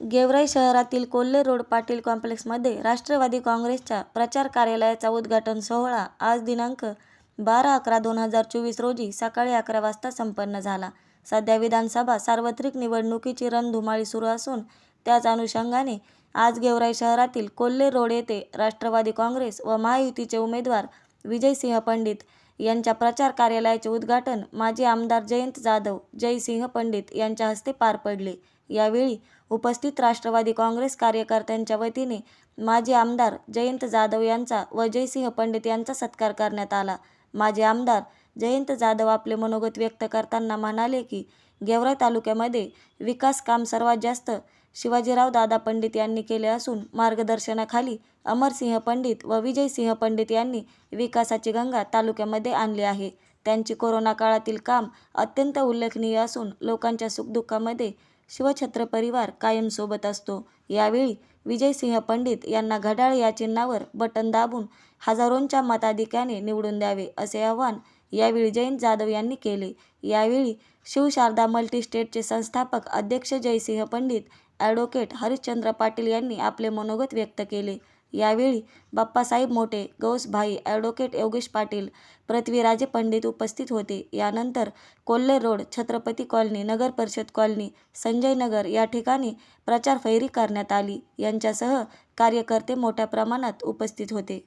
गेवराई शहरातील कोल्हे रोड पाटील कॉम्प्लेक्समध्ये राष्ट्रवादी काँग्रेसच्या प्रचार कार्यालयाचा उद्घाटन सोहळा आज दिनांक बारा अकरा दोन हजार चोवीस रोजी सकाळी अकरा वाजता संपन्न झाला. सध्या विधानसभा सार्वत्रिक निवडणुकीची रणधुमाळी सुरू असून त्याच अनुषंगाने आज गेवराई शहरातील कोल्हे रोड येथे राष्ट्रवादी काँग्रेस व महायुतीचे उमेदवार विजयसिंह पंडित यांच्या प्रचार कार्यालयाचे उद्घाटन माजी आमदार जयंत जाधव जयसिंह पंडित यांच्या हस्ते पार पडले. यावेळी उपस्थित राष्ट्रवादी काँग्रेस कार्यकर्त्यांच्या वतीने माजी आमदार जयंत जाधव यांचा व जयसिंह पंडित यांचा सत्कार करण्यात आला. माजी आमदार जयंत जाधव आपले मनोगत व्यक्त करताना म्हणाले की गेवराई तालुक्यामध्ये विकास काम सर्वात जास्त शिवाजीराव दादा पंडित यांनी केले असून मार्गदर्शनाखाली अमरसिंह पंडित व विजयसिंह पंडित यांनी विकासाची गंगा तालुक्यामध्ये आणली आहे. त्यांची कोरोना काळातील काम अत्यंत उल्लेखनीय असून लोकांच्या सुखदुःखामध्ये शिवछत्र परिवार कायम सोबत असतो. यावेळी विजयसिंह पंडित यांना घड्याळ या चिन्हावर बटन दाबून हजारोंच्या मताधिक्याने निवडून द्यावे असे आवाहन यावेळी जयंत जाधव यांनी केले. यावेळी शिवशारदा मल्टिस्टेटचे संस्थापक अध्यक्ष जयसिंह पंडित, ॲडव्होकेट हरिश्चंद्र पाटील यांनी आपले मनोगत व्यक्त केले. यावेळी बाप्पासाहेब मोटे, गौसभाई, ॲडव्होकेट योगेश पाटील, पृथ्वीराजे पंडित उपस्थित होते. यानंतर कोल्हे रोड, छत्रपती कॉलनी, नगर परिषद कॉलनी, संजय नगर या ठिकाणी प्रचार फेरी करण्यात आली. यांच्यासह कार्यकर्ते मोठ्या प्रमाणात उपस्थित होते.